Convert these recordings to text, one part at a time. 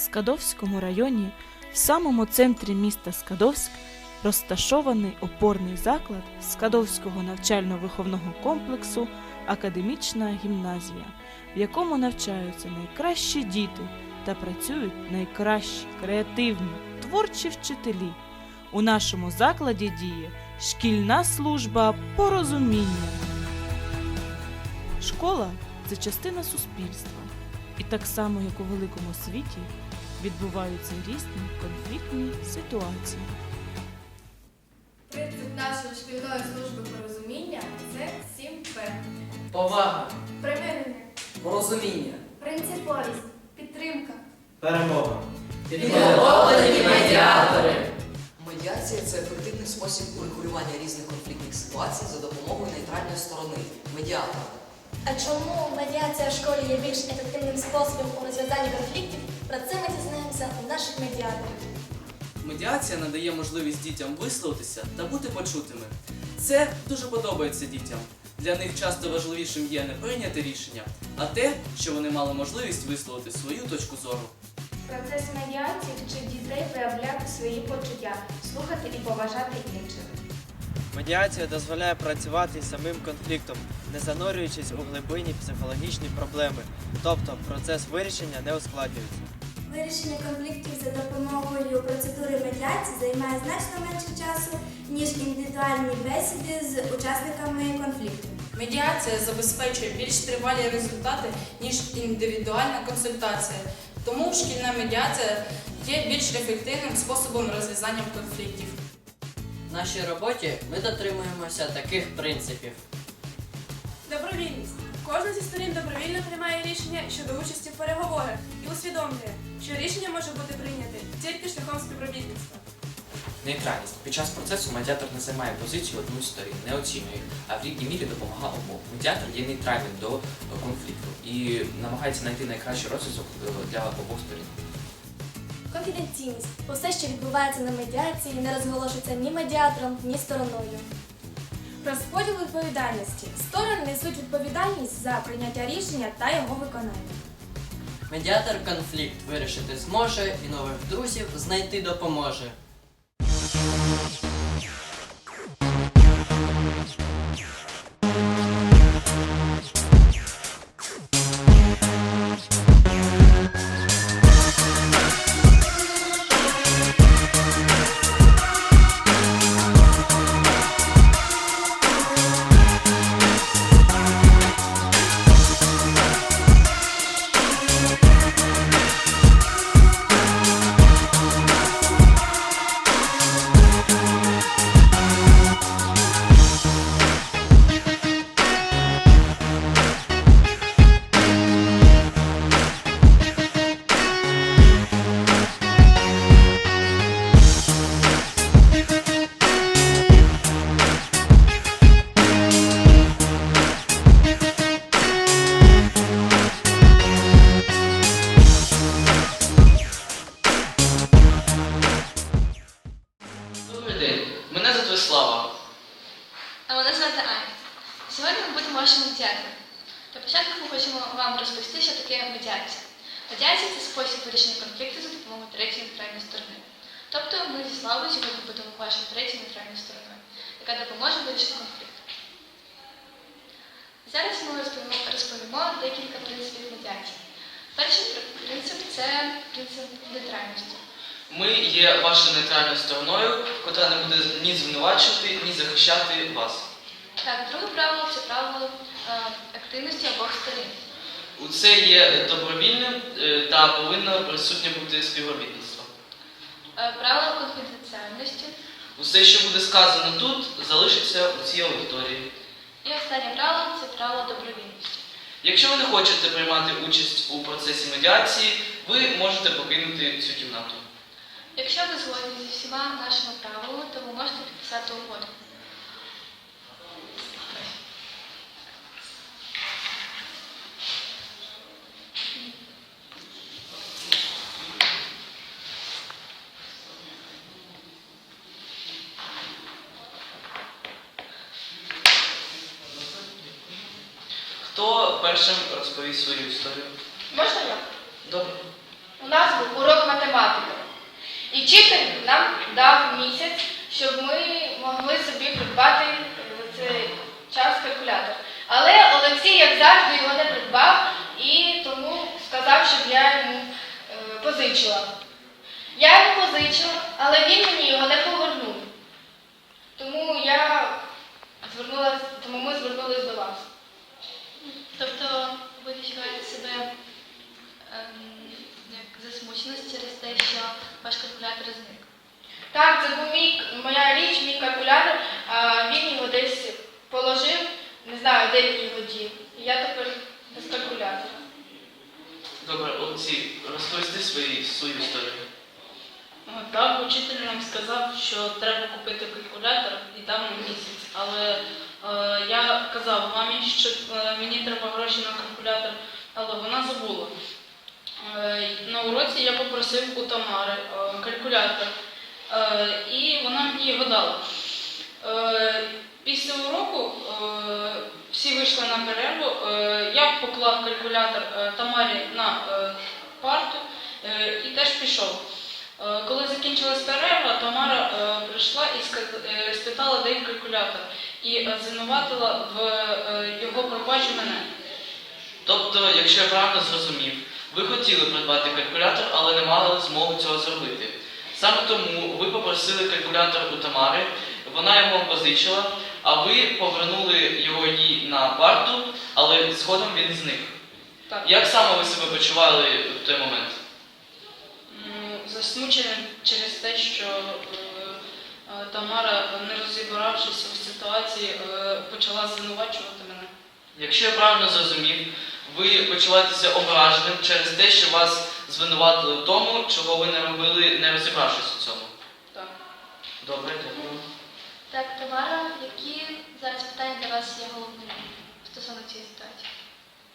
Скадовському районі, в самому центрі міста Скадовськ, розташований опорний заклад Скадовського навчально-виховного комплексу Академічна гімназія, в якому навчаються найкращі діти та працюють найкращі, креативні, творчі вчителі. У нашому закладі діє шкільна служба порозуміння. Школа це частина суспільства. І так само, як у великому світі, відбуваються різні конфліктні ситуації. Принцип нашої шкільної служби порозуміння це 7П. Повага, Примирення, порозуміння, принциповість, підтримка. Перемога. підготовлені медіатори. Медіація це ефективний спосіб урегулювання різних конфліктних ситуацій за допомогою нейтральної сторони медіатора. А чому медіація в школі є більш ефективним способом у розв'язанні конфліктів? Про це ми дізнаємося у наших медіаторів. Медіація надає можливість дітям висловитися та бути почутими. Це дуже подобається дітям. Для них часто важливішим є не прийняти рішення, а те, що вони мали можливість висловити свою точку зору. Процес медіації вчить дітей виявляти свої почуття, слухати і поважати інших. Медіація дозволяє працювати із самим конфліктом, не занурюючись у глибинні психологічні проблеми, тобто процес вирішення не ускладнюється. Вирішення конфліктів за допомогою процедури медіації займає значно менше часу, ніж індивідуальні бесіди з учасниками конфлікту. Медіація забезпечує більш тривалі результати, ніж індивідуальна консультація. Тому шкільна медіація є більш ефективним способом розв'язання конфліктів. В нашій роботі ми дотримуємося таких принципів. Добровільність. Кожна зі сторін добровільно приймає рішення щодо участі в переговорах і усвідомлює, що рішення може бути прийняте тільки шляхом співробітництва. Нейтральність. Під час процесу медіатор не займає позицію одну з сторін, не оцінює, а в рівній мірі допомагає обом. Медіатор є нейтральним до конфлікту і намагається знайти найкращий розв'язок е, для обох сторін. Конфіденційність. Усе, що відбувається на медіації, не розголошується ні медіатором, ні стороною. Розподіл відповідальності. Сторони несуть відповідальність за прийняття рішення та його виконання. Медіатор конфлікт вирішити зможе і нових друзів знайти допоможе. День, мене звати Слава. А мене звати Аня. Сьогодні ми будемо вашими медіаторами. Для початку ми хочемо вам розповісти, що таке медіація. Медіація це спосіб вирішення конфлікту за допомогою третьої нейтральної сторони. Тобто ми зі Славою сьогодні будемо вашою третьою нейтральною стороною, яка допоможе вирішити конфлікт. Зараз ми розповімо декілька принципів медіації. Перший принцип це принцип нейтральності. Ми є вашою нейтральною стороною, котра не буде ні звинувачувати, ні захищати вас. Так, друге правило це правило е, активності обох сторін. У Це є добровільним е, та повинно присутнє бути співробітництво. Е, Правило конфіденціальності. Усе, що буде сказано тут, залишиться у цій аудиторії. І останнє правило це правило добровільності. Якщо ви не хочете приймати участь у процесі медіації, ви можете покинути цю кімнату. Якщо ви згодні зі всіма нашими правилами, то ви можете підписати угоду. Хто першим розповість свою історію? Можна я? Добре. У нас був урок математики. І вчитель нам дав місяць, щоб ми могли собі придбати цей час калькулятор. Але Олексій, як завжди, його не придбав і тому сказав, щоб я йому е, позичила. Я йому позичила, але він мені його не повернув. Тому я звернулася, тому ми звернулись до вас. Тобто ви відчуваєте себе ем, як засмученість через те, що ваш калькулятор зник? Так, це був мій, моя річ, мій калькулятор, а він його десь положив, не знаю, де він його дів. І я тепер без калькулятора. Добре, Олексій, розповісти свої, свою історію. Е, Так, учитель нам сказав, що треба купити калькулятор і дав нам місяць. Але е, я казав мамі, що е, мені треба гроші на калькулятор, але вона забула. Е, на уроці я попросив у Тамари е, калькулятор, е, і вона мені його дала. Після уроку всі вийшли на перерву. Я поклав калькулятор Тамарі на парту і теж пішов. Коли закінчилась перерва, Тамара прийшла і спитала, де калькулятор, і звинуватила в його пропажі мене. Тобто, якщо я правильно зрозумів, ви хотіли придбати калькулятор, але не мали змоги цього зробити. Саме тому ви попросили калькулятор у Тамари, вона його позичила, а ви повернули його їй на парту, але згодом він зник. Так. Як саме ви себе почували в той момент? Ну, засмучена через те, що е, е, Тамара, не розібравшись у ситуації, е, почала звинувачувати мене. Якщо я правильно зрозумів, ви почуваєтеся ображеним через те, що вас звинуватили в тому, чого ви не робили, не розібравшись у цьому. Так. Добре, дякую. Так, Тамара, які зараз питання для вас є головними стосовно цієї ситуації?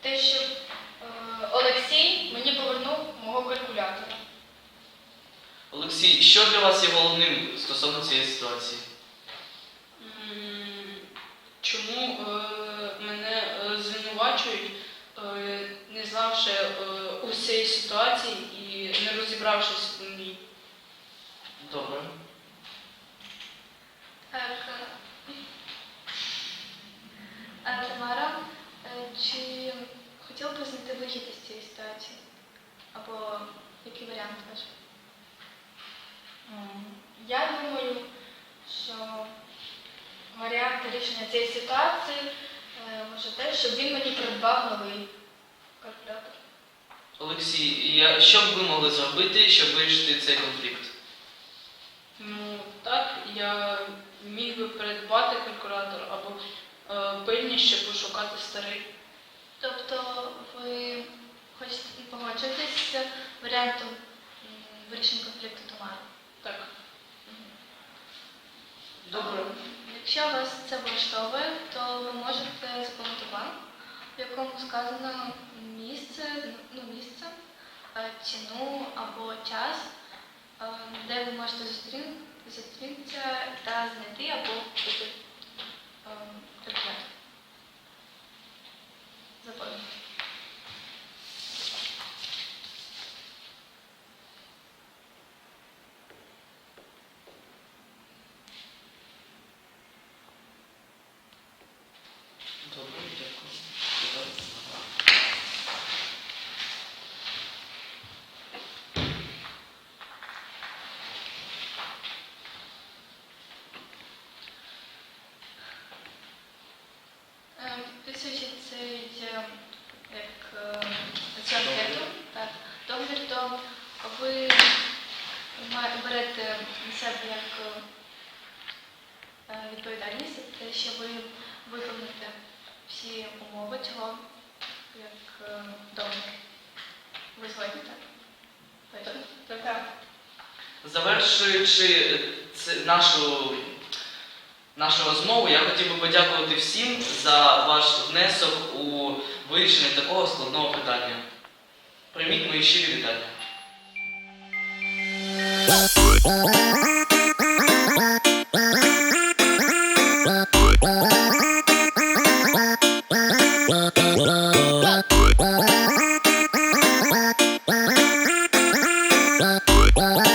Те, що е, Олексій мені повернув мого калькулятора. Олексій, що для вас є головним стосовно цієї ситуації? Чому е, мене е, звинувачують, е, не знавши е, усієї ситуації і не розібравшись у ній? Добре. Так. е, А Тамара, е, чи хотіла б знайти вихід із цієї ситуації? Або який варіант ваш? Я думаю, що варіант рішення цієї ситуації е, може те, щоб він мені придбав новий калькулятор. Олексій, я, що б ви могли зробити, щоб вирішити цей конфлікт? Ну так, я міг би придбати калькулятор або е, пильніше пошукати старий. Тобто ви хочете погоджуватись з варіантом м, вирішення конфлікту Тамари? Так. Добре. Якщо вас це влаштовує, то ви можете заповнити бланк, в якому сказано місце, ну, місце, е, ціну або час, е, де ви можете зустрітися та знайти або купити предмет. калькулятор. Заповнити. Добре, дякую. Е, Підписуючи цей е, як е, цю анкету, так, договір, то ви ма- берете на себе як е, е, відповідальність за те, що ви виконаєте всі умови цього як е. Ви згодні, так? Так. Завершуючи нашу, нашу розмову, я хотів би подякувати всім за ваш внесок у вирішення такого складного питання. Прийміть мої щирі вітання. Bye.